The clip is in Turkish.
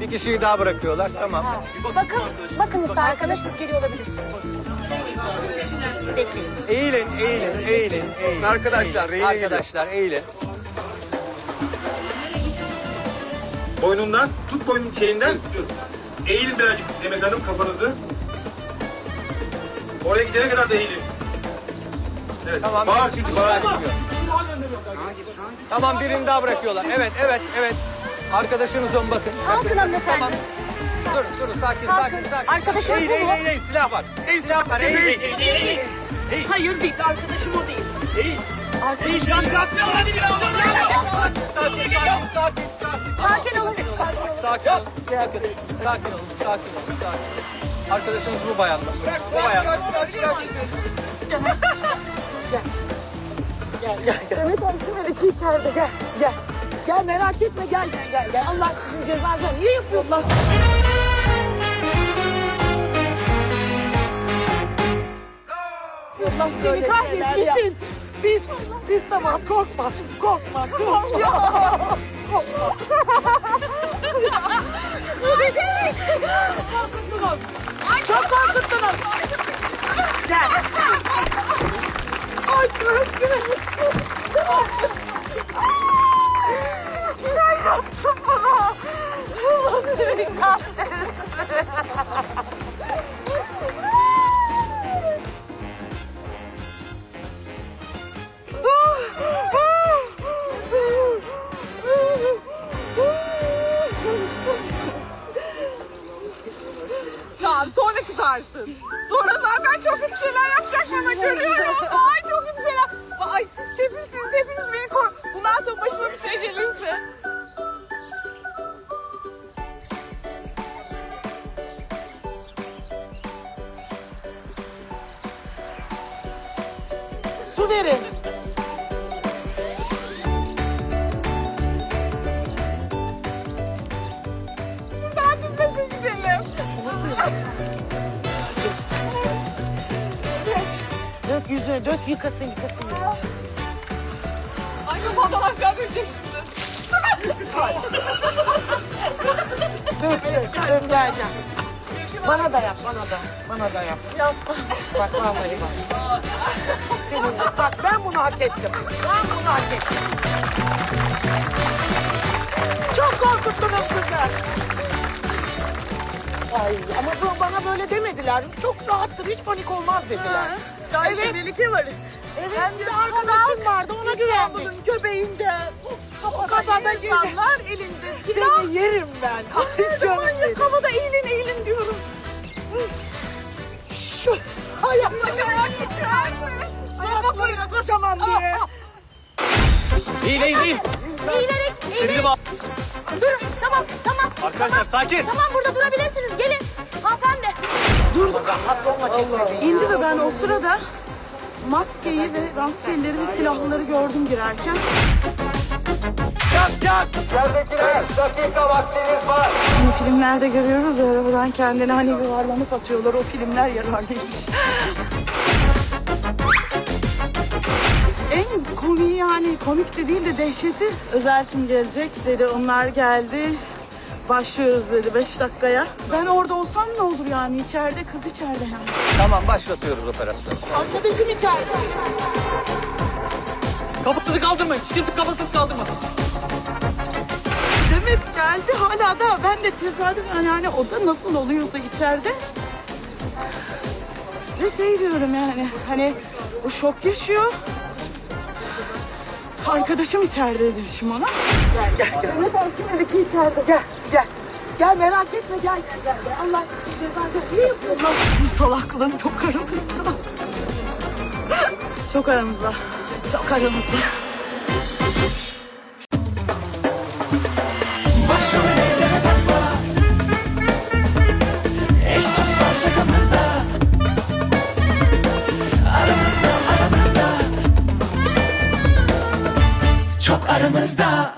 Bir kişiyi daha bırakıyorlar. Tamam. Bakın, bakın isterseniz siz geliyor olabilir. Bekleyin. Eğilin, eğilin, eğilin, eğilin. Arkadaşlar, eğilin. Arkadaşlar eğilin. Boynundan, tut boynun şeyinden. Eğilin birazcık Demet Hanım kafanızı. Oraya gidene kadar da eğilin. Evet. Tamam, Bağır bir kişi bağır. çıkıyor. Tamam, birini daha bırakıyorlar. Evet, evet, evet. Arkadaşınız on bakın. Kalkın hanımefendi. Tamam. Durun, durun. Sakin, sakin, sakin. Arkadaşınız Eğil, bu eğil, mu? eğil, eğil. Silah var. Silah var. Eğil, eğil, eğil, eğil. Hayır değil, arkadaşım o değil. Değil. Arkadaşım. Sakin, sakin, sakin, sakin, sakin. Sakin olun. Sakin olun. Sakin olun. Bakın, sakin olun, sakin olun, sakin. Arkadaşınız bu bayan mı? Bu bayan. Demet abi şu meleki içeride. Gel, gel. Gel merak etme gel gel gel. gel. Allah sizin cezanıza niye yapıyorlar? Allah seni kahretsin. Biz, biz tamam korkma, korkma, korkma. korkma. korkuttunuz. Çok korkuttunuz. Ya sonra kızarsın. Sonra zaten çok kötü şeyler yapacak bana görüyorum. Ay çok kötü şeyler. Ay siz kefilsiniz hepiniz beni kor. Bundan sonra başıma bir şey gelirse. Su verin. Yüzüne, dök yıkasın yıkasın. Ay kafadan aşağı dönecek şimdi. Dök dök, dök gel gel. Bana da yap, bana da. Bana da yap. Yapma. Bak vallahi bak. Senin bak ben bunu hak ettim. Ben bunu hak ettim. Çok korkuttunuz kızlar. Ay ama bu bana böyle demediler. Çok rahattır, hiç panik olmaz dediler. Ya Evet. şimdilik var. Evet, bir de arkadaşım vardı ona güvendik. İstanbul'un göbeğinde. O kafada kafada insanlar elinde silah. Seni yerim ben. Ay canım benim. Kafada eğilin eğilin diyorum. Şu ayak Bak ayak geçer. ayaklarıyla koşamam diye. Eğil, eğil, eğil. Eğilerek, Şimdi eğilerek. bak. Durun. Tamam, tamam. Arkadaşlar sakin. Tamam burada durabilirsiniz. Gelin. Patronla çekmedi. İndi ve ben o sırada maskeyi ve maskeleri ve silahları gördüm girerken. Yat, yat. Yerdekiler, dakika vaktiniz var. Hani filmlerde görüyoruz ya arabadan kendini hani yuvarlanıp atıyorlar. O filmler yararlıymış. en komiği yani komik de değil de dehşeti özeltim gelecek dedi. Onlar geldi. Başlıyoruz dedi 5 dakikaya. Ben orada olsam ne olur yani içeride kız içeride yani. Tamam, başlatıyoruz operasyonu. Arkadaşım içeride. Kafanızı kaldırmayın. Hiç kimse kafasını kaldırmasın. Demet geldi hala da ben de tesadüfen yani o da nasıl oluyorsa içeride. Ve şey diyorum yani hani o şok yaşıyor. Arkadaşım içeride demişim ona. Gel gel gel. Demet abi şimdiki içeride. Gel gel. Gel merak etme gel gel gel. gel. Allah sizi cezanıza niye yapıyorlar? Bu salaklığın çok aramızda. çok aramızda. Çok aramızda. Başımı Çok aramızda